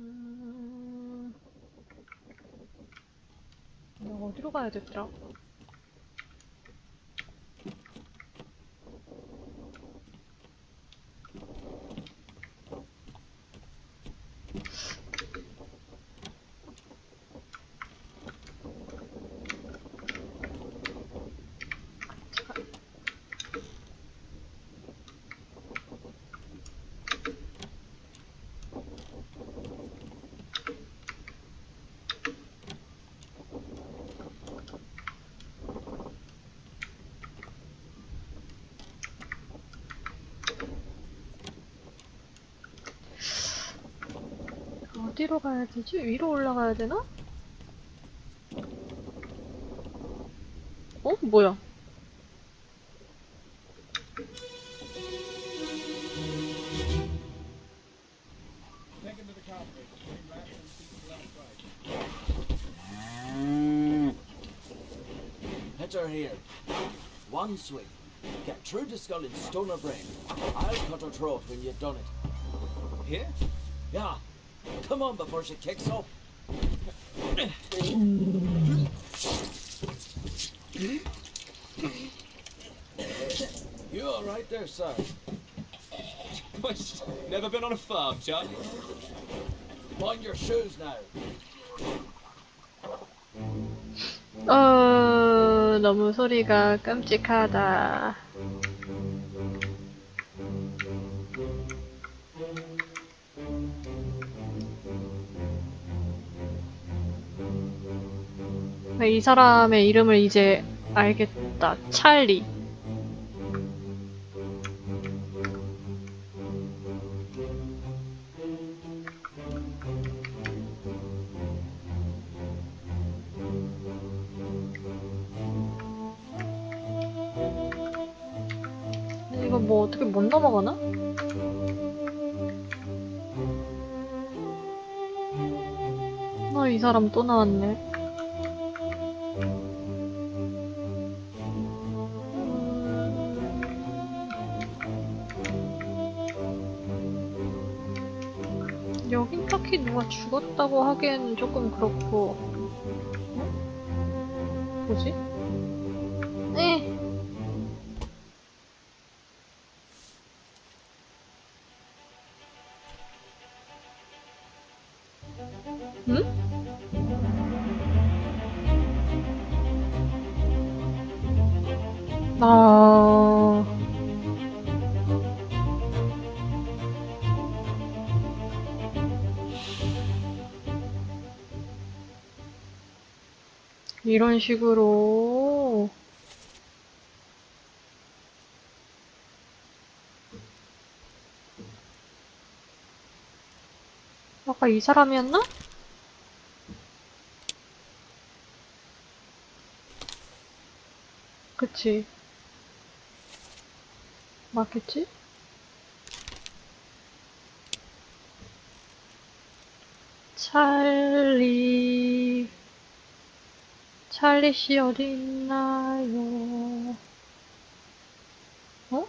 음... 어디로 가야 됐더라? 어디로 가야 되지? 위로 올라가야 되나? 어? 뭐야? Yeah. Come on before she kicks up. You all right there, sir? What? Never been on a farm, Chuck? Mind your shoes now. 어, 너무 소리가 끔찍하다. 이 사람의 이름을 이제 알겠다. 찰리. 이거 뭐 어떻게 못 넘어가나? 아, 이 사람 또 나왔네. 딱히 누가 죽었다고 하기에는 조금 그렇고. 어? 뭐지? 에 응? 아. 이런 식으로. 아까 이 사람이었나? 그치. 맞겠지? 찰리, 찰리 씨 어디 있나요? 어?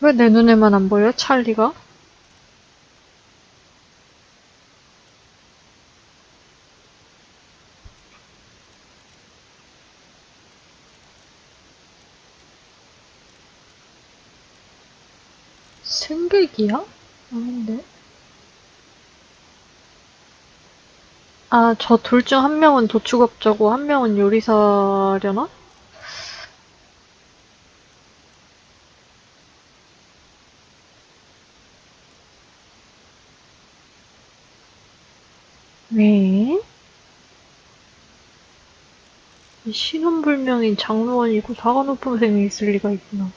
왜 내 눈에만 안 보여? 찰리가? 승객이야? 아닌데. 아, 저 둘 중 한 명은 도축업자고 한 명은 요리사려나? 왜? 이 신혼불명인 장로원이고 셈이 있을 리가 있구나.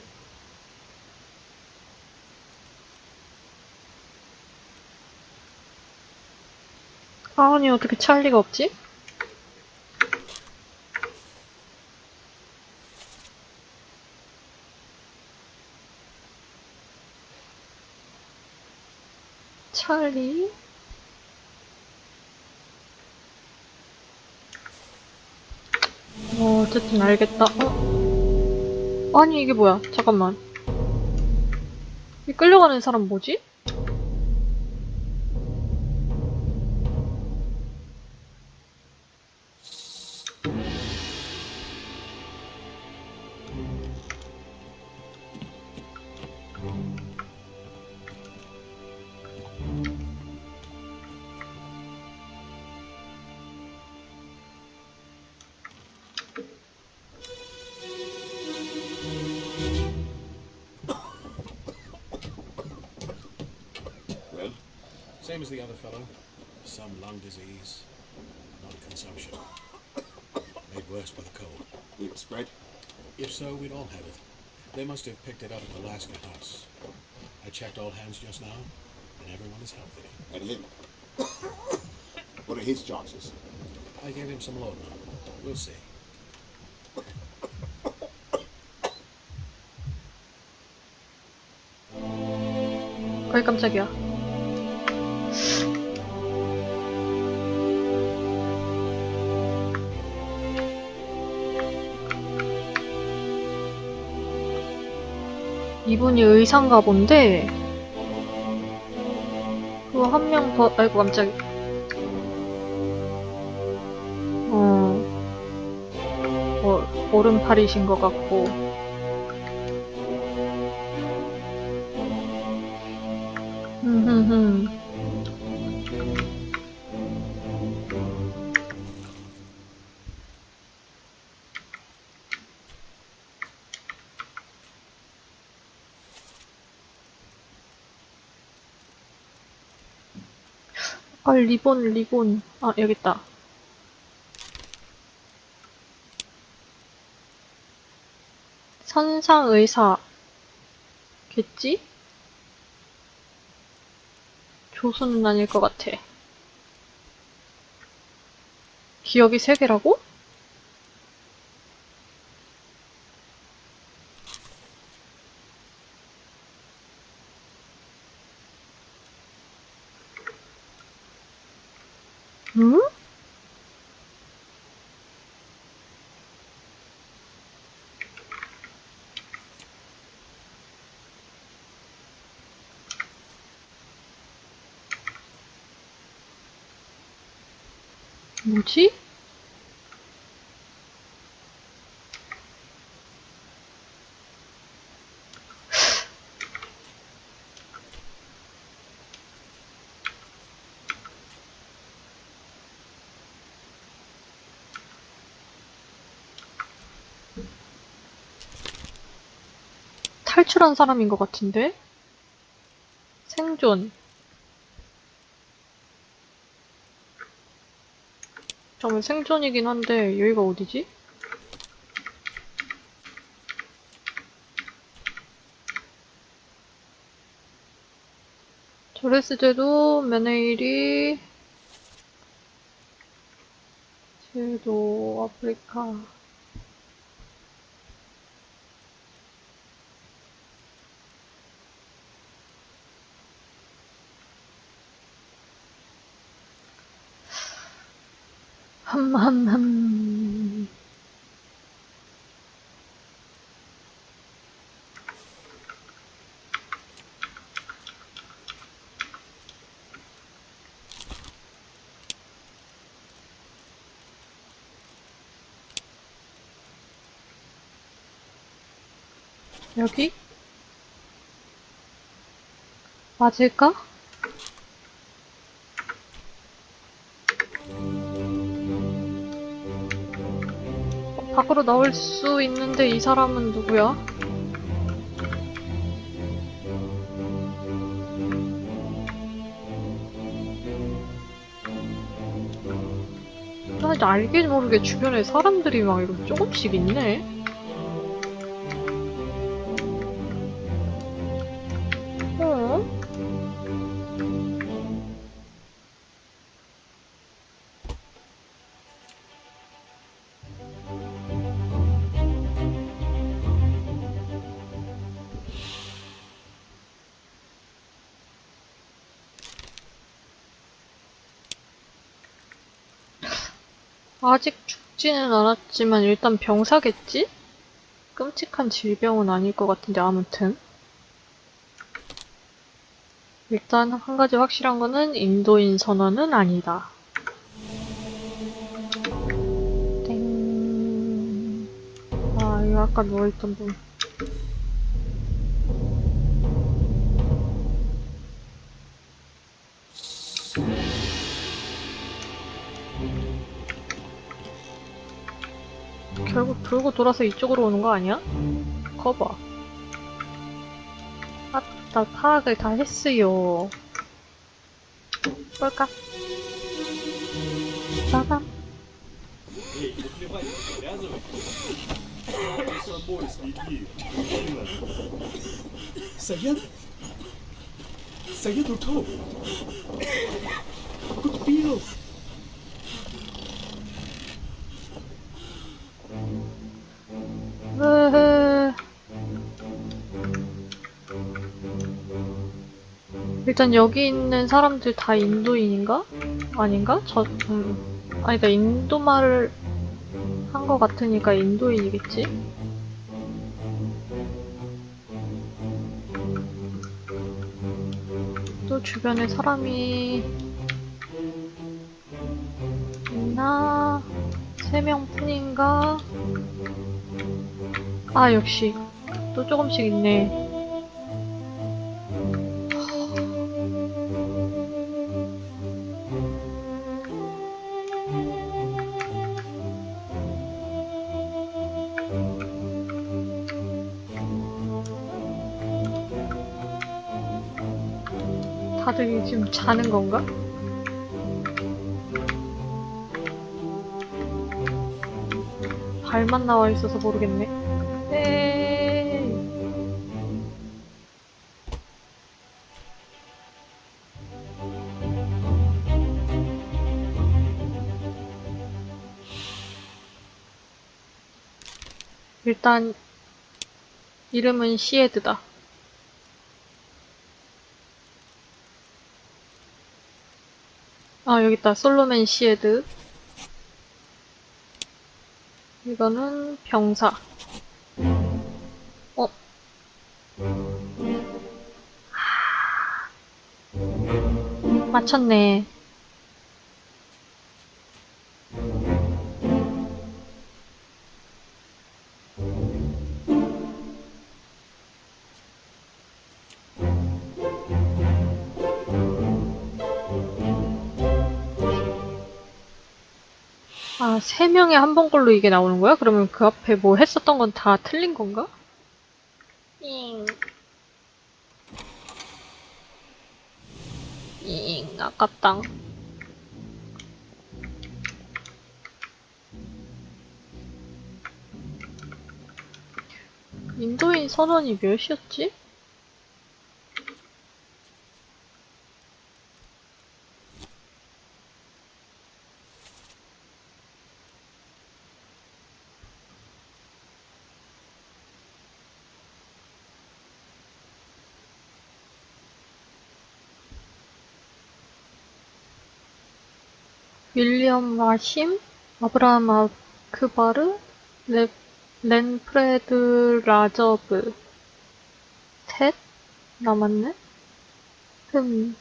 아니 어떻게 찰리가 없지? 찰리? 어, 어쨌든 알겠다. 어? 아니, 이게 뭐야. 잠깐만. 이 끌려가는 사람 뭐지? Same as the other fellow. Some lung disease. Non-consumption. Made worse by the cold. we were spread. If so, we'd all have it. They must have picked it up at the Alaska house. I checked all hands just now, and everyone is healthy. And him. what are his chances? I gave him some laudanum. We'll see. 어이, 깜짝이야. 이분이 의사인가 본데, 그거 한 명 더, 아이고, 깜짝이야. 어, 어, 오른팔이신 것 같고. 리본, 리본. 아, 여기 있다. 선상 의사. 겠지? 조수는 아닐 것 같아. 기억이 세 개라고? 응? 뭐지? 탈출한 사람인 것 같은데? 생존. 정말 생존이긴 한데 여기가 어디지? 저레스제도 메네일이 제도 아프리카 흠흠흠 여기? 맞을까? 밖으로 나올 수 있는데 이 사람은 누구야? 나 알게 모르게 주변에 사람들이 막 이렇게 조금씩 있네. 죽지 죽지는 않았지만 일단 병사겠지? 끔찍한 질병은 아닐 것 같은데 아무튼 일단 한 가지 확실한 거는 인도인 선언은 아니다. 땡. 아, 이거 아까 누워있던 분. 돌고 돌아서 이쪽으로 오는 거 아니야? 거봐. 아따, 파악을 다 했어요. 볼까? 빠밤. Эй, наплевать, привязывай. Sayed? 일단 여기 있는 사람들 다 인도인인가? 아닌가? 저, 음. 아니다, 인도 말을 한 것 같으니까 인도인이겠지? 또 주변에 사람이 있나? 세 명 뿐인가? 아, 역시. 또 조금씩 있네. 다들 지금 자는 건가? 발만 나와 있어서 모르겠네. 에이. 일단 이름은 시에드다. 아 여기 있다. 솔로맨 시에드. 이거는 병사. 어? 맞췄네. 아, 세 명에 한 번꼴로 이게 나오는 거야? 그러면 그 앞에 뭐 했었던 건 다 틀린 건가? 잉. 잉, 아깝당. 인도인 선원이 몇이었지? 윌리엄 와심, 아브라함 아크바르, 레, 렌프레드 라저브. 셋? 남았네? 흠.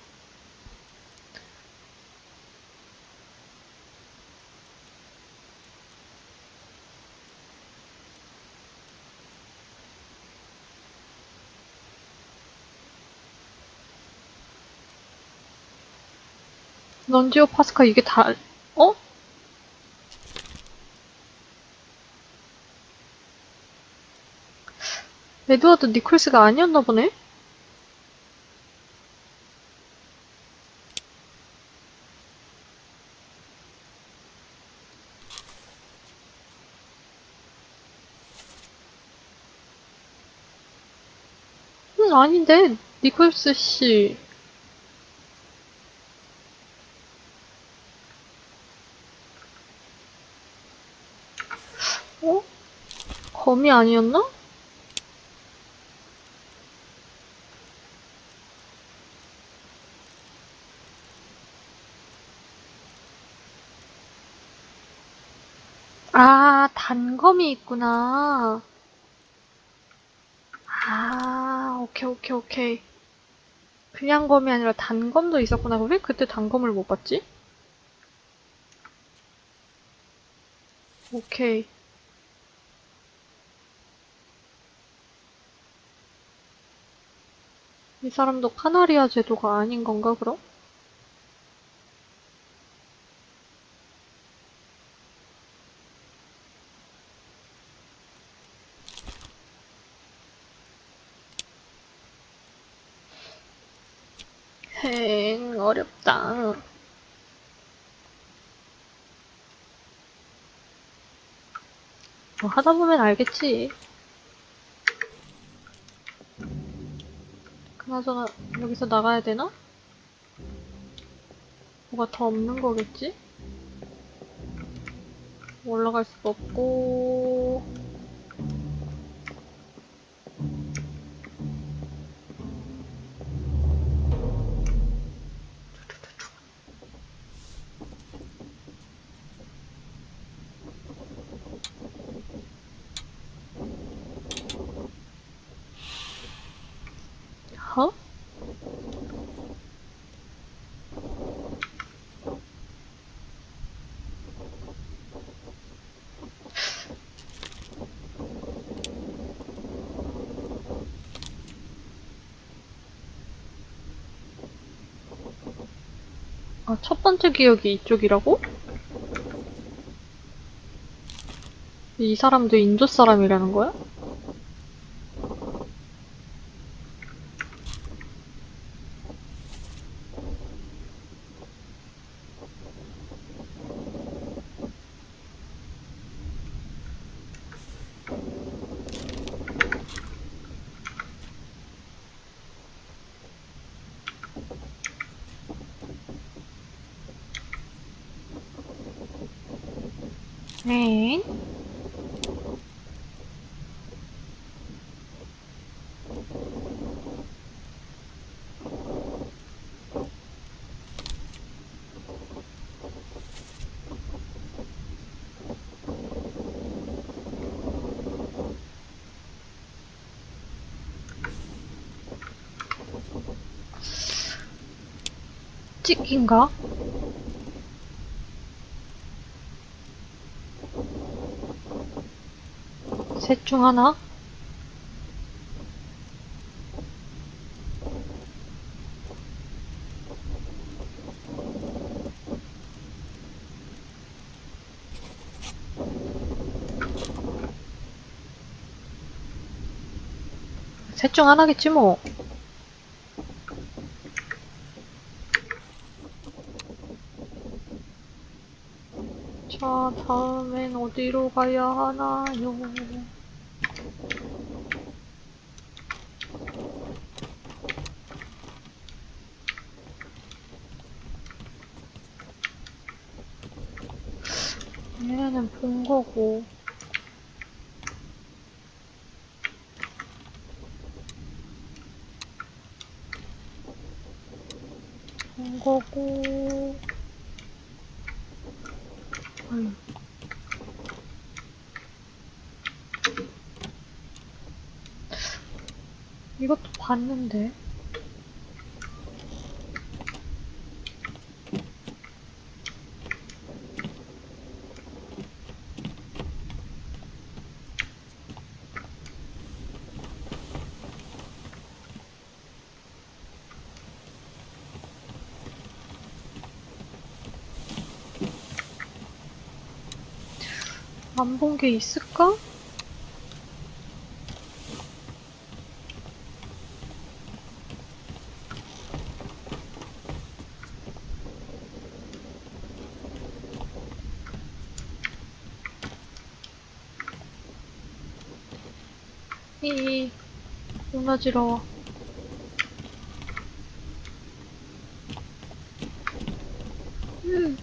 런지오 파스카 이게 다, 어? 에드워드 니콜스가 아니었나 보네? 음, 아닌데. 니콜스 씨. 검이 아니었나? 아, 단검이 있구나. 아, 오케이, 오케이, 오케이. 그냥 검이 아니라 단검도 있었구나. 왜 그때 단검을 못 봤지? 오케이. 이 사람도 카나리아 제도가 아닌 건가, 그럼? 행, 어렵다. 뭐 하다 보면 알겠지. 나저나, 여기서 나가야 되나? 뭐가 더 없는 거겠지? 올라갈 수도 없고. 아, 첫 번째 기억이 이쪽이라고? 이 사람도 인도 사람이라는 거야? 네. 찍긴가? 셋 중 하나? 셋 중 하나겠지 뭐. 자, 다음엔 어디로 가야 하나요? 얘네는 본 거고. 본 거고. 아유. 봤는데. 안 본 게 있을까? 이 무너지러워. 음.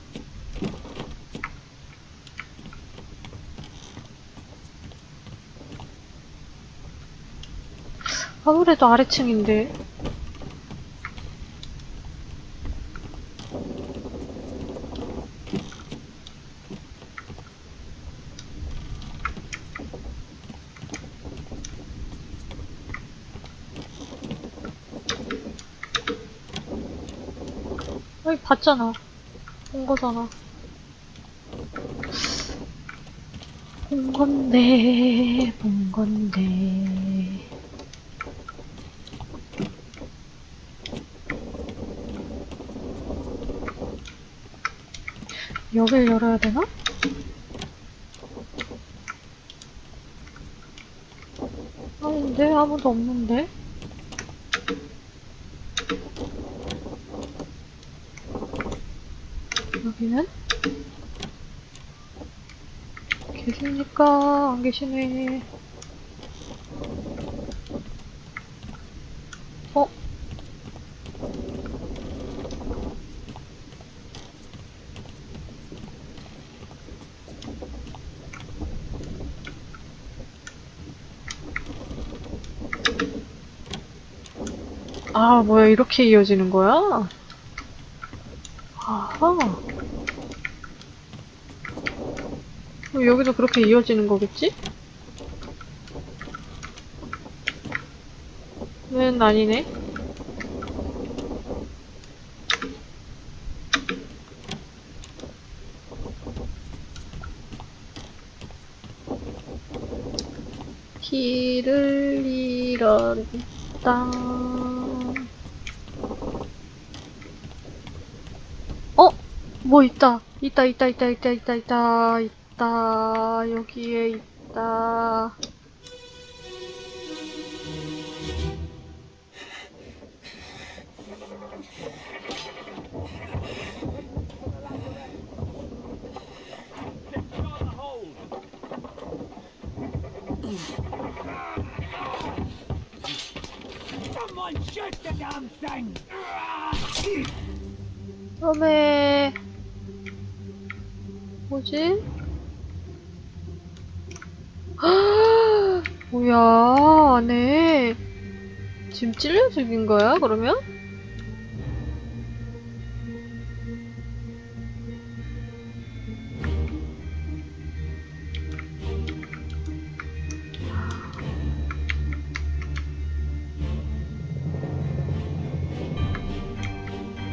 아무래도 아래층인데. 아니, 봤잖아. 본 거잖아. 본 건데, 본 건데. 여길 열어야 되나? 아닌데, 아무도 없는데? 여기는? 계십니까? 안 계시네. 어? 아, 뭐야, 이렇게 이어지는 거야? 아하. 그럼 여기도 그렇게 이어지는 거겠지? 는 아니네. 길을 잃었다. 어? 뭐 있다. 있다, 있다, 있다, 있다, 있다, 있다, 있다. 여기에 있다. 어메. 뭐지? 뭐야, 안에. 지금 찔려 죽인 거야, 그러면?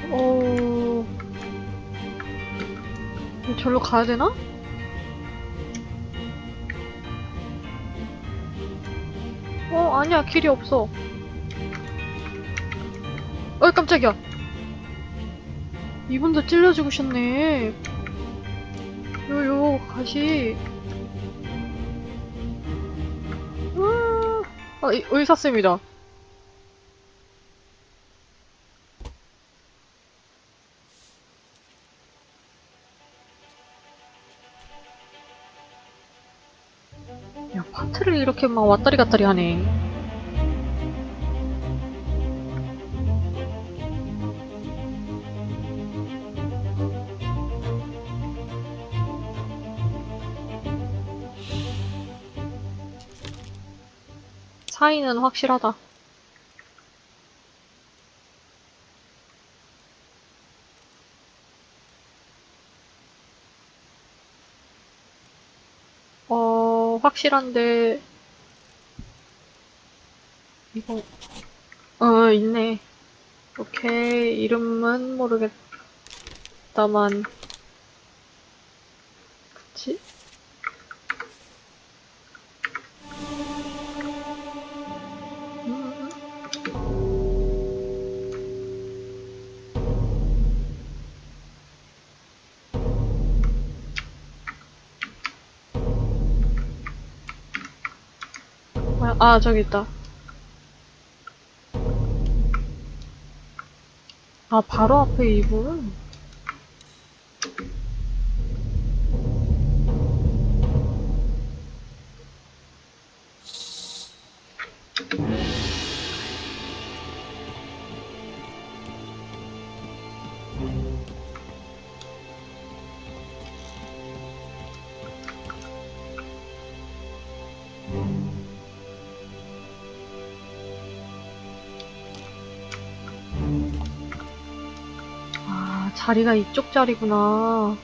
오. 절로 가야 되나? 아니야, 길이 없어. 어이, 깜짝이야. 이분도 찔려 죽으셨네. 요, 요, 가시. 아, 아, 이- 의사쌤이다. 야, 파트를 이렇게 막 왔다리 갔다리 하네. 사이는 확실하다. 어, 확실한데, 이거, 어, 있네. 오케이, 이름은 모르겠다만, 아, 저기 있다. 아, 바로 앞에 이분? 아, 자리가 이쪽 자리구나.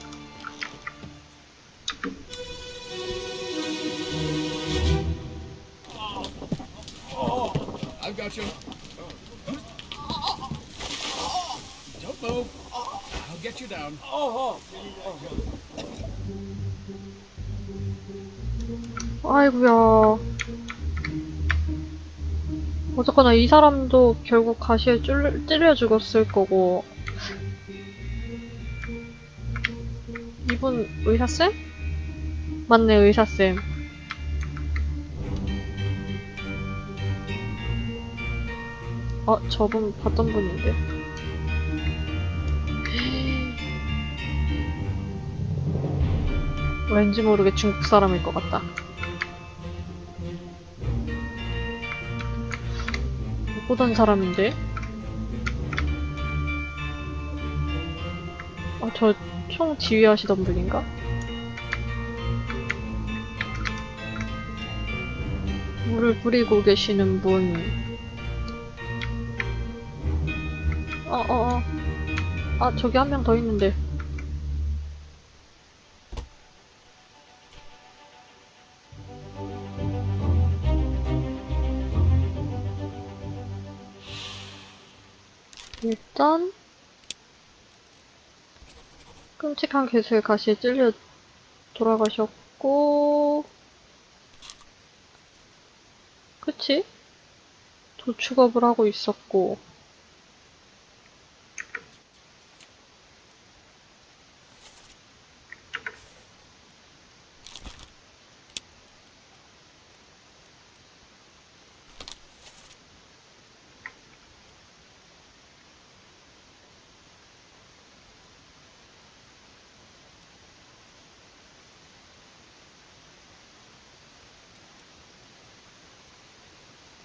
아이고야. 어쨌거나 이 사람도 결국 가시에 찔려 죽었을 거고. 의사쌤? 맞네, 의사쌤. 어, 저분 봤던 분인데. 왠지 모르게 중국 사람일 것 같다. 못 보던 사람인데? 아, 저 총 지휘하시던 분인가? 물을 뿌리고 계시는 분. 어, 어, 어. 아, 저기 한 명 더 있는데. 일단 끔찍한 개수의 가시에 찔려 돌아가셨고 그치? 도축업을 하고 있었고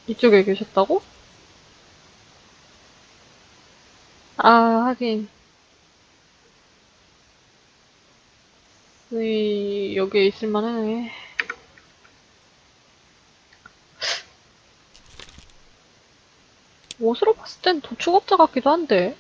이쪽에 계셨다고? 아, 하긴. 네, 여기에 있을만 하네. 옷으로 봤을 땐 도축업자 같기도 한데.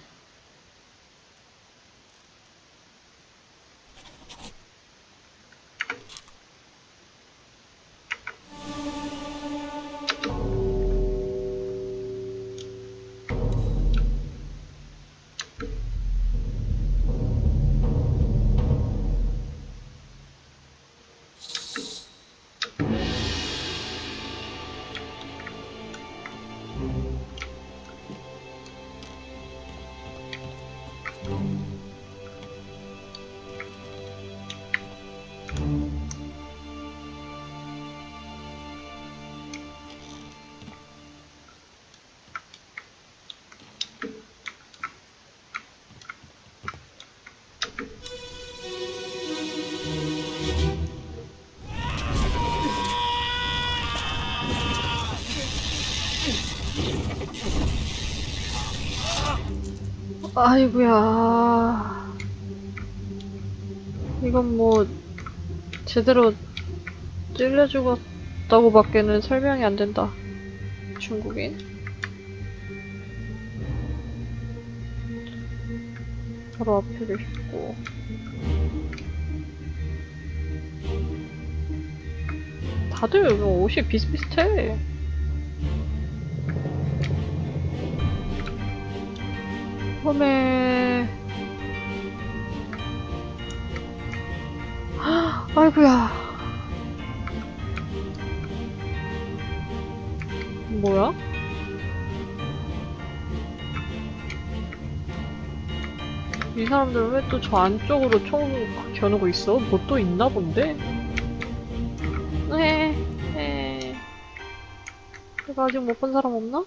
아이고야. 이건 뭐, 제대로 찔려 죽었다고 밖에는 설명이 안 된다. 중국인. 바로 앞에 계셨고. 다들 뭐 옷이 비슷비슷해. 홈에 아이고야 뭐야? 이 사람들은 왜 또 저 안쪽으로 총 겨누고 있어? 뭐 또 있나 본데? 네, 네. 이거 아직 못 본 사람 없나?